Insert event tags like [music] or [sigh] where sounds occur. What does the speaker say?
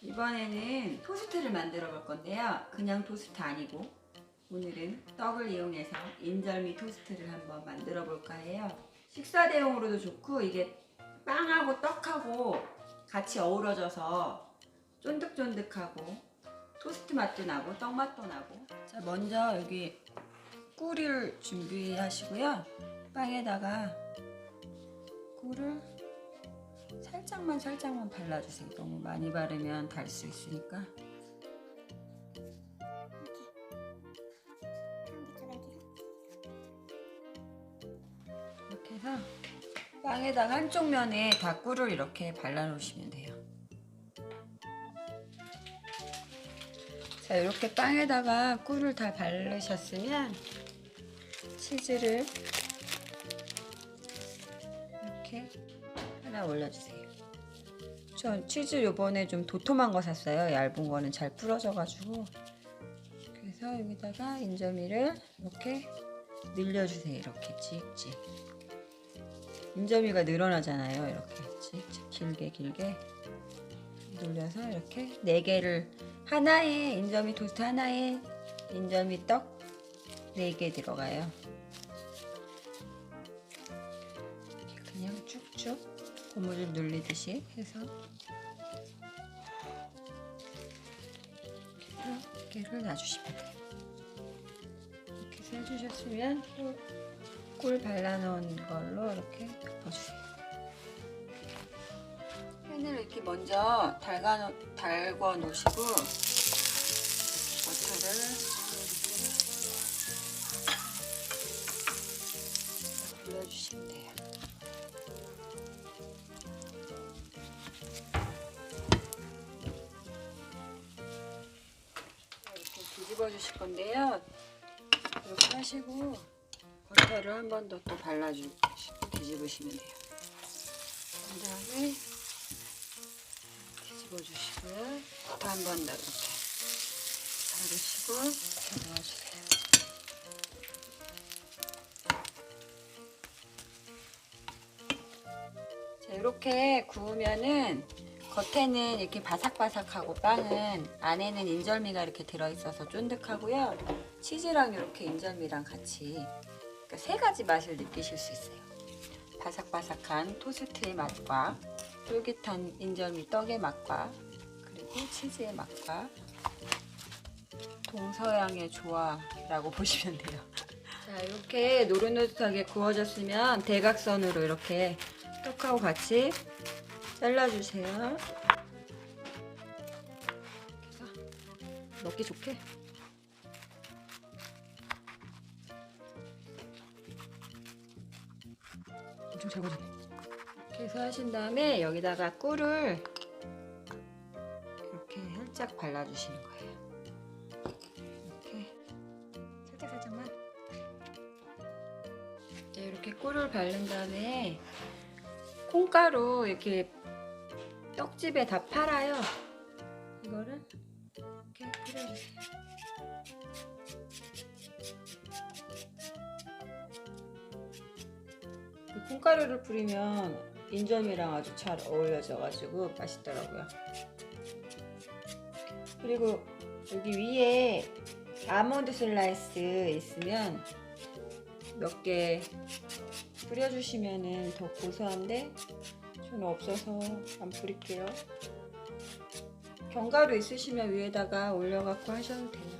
이번에는 토스트를 만들어 볼 건데요. 그냥 토스트 아니고 오늘은 떡을 이용해서 인절미 토스트를 한번 만들어 볼까 해요. 식사 대용으로도 좋고 이게 빵하고 떡하고 같이 어우러져서 쫀득쫀득하고 토스트 맛도 나고 떡 맛도 나고 자 먼저 여기 꿀을 준비하시고요. 빵에다가 꿀을 살짝만 살짝만 발라주세요. 너무 많이 바르면 달 수 있으니까. 이렇게 해서 빵에다가 한쪽 면에 다 꿀을 이렇게 발라놓으시면 돼요. 자, 이렇게 빵에다가 꿀을 다 바르셨으면 치즈를 이렇게 하나 올려주세요. 저 치즈 요번에 좀 도톰한 거 샀어요. 얇은 거는 잘 부러져가지고. 그래서 여기다가 인절미를 이렇게 늘려주세요. 이렇게 찍찍. 인절미가 늘어나잖아요. 이렇게 찍찍 길게 길게 돌려서 이렇게 네 개를 하나에 인절미 토스트 하나에 인절미 떡네개 들어가요. 이렇게 그냥 쭉쭉 고무줄 눌리듯이 해서 이렇게 개를 놔주시면 돼요. 이렇게 또꿀 발라놓은 걸로 이렇게 덮어주세요. 팬을 이렇게 먼저 달가, 달궈 놓으시고 버터를 이렇게 뒤집어 주실 건데요. 이렇게 하시고 버터를 한 번 더 또 발라주시고 뒤집으시면 돼요. 그 다음에 뒤집어 주시고요. 또 한 번 더 이렇게 바르시고 이렇게 넣어주세요. 자, 이렇게 구우면은 겉에는 이렇게 바삭바삭하고 빵은 안에는 인절미가 이렇게 들어있어서 쫀득하고요. 치즈랑 이렇게 인절미랑 같이 그러니까 세 가지 맛을 느끼실 수 있어요. 바삭바삭한 토스트의 맛과 쫄깃한 인절미 떡의 맛과 그리고 치즈의 맛과 동서양의 조화라고 [laughs] 보시면 돼요. 자 이렇게 노릇노릇하게 구워졌으면 대각선으로 이렇게 떡하고 같이 잘라주세요. 이렇게 해서 먹기 좋게. 엄청 잘 구워졌네. 이렇게 해서 하신 다음에 여기다가 꿀을 이렇게 살짝 발라주시는 거예요. 이렇게 살짝 살짝만. 네, 이렇게 꿀을 바른 다음에 콩가루 이렇게 떡집에 다 팔아요. 이거를 이렇게 뿌려주세요. 그 콩가루를 뿌리면 인절미랑 아주 잘 어울려져가지고 맛있더라고요. 그리고 여기 위에 아몬드 슬라이스 있으면 몇 개 뿌려주시면은 더 고소한데 저는 없어서 안 뿌릴게요. 견과류 있으시면 위에다가 올려갖고 하셔도 돼요.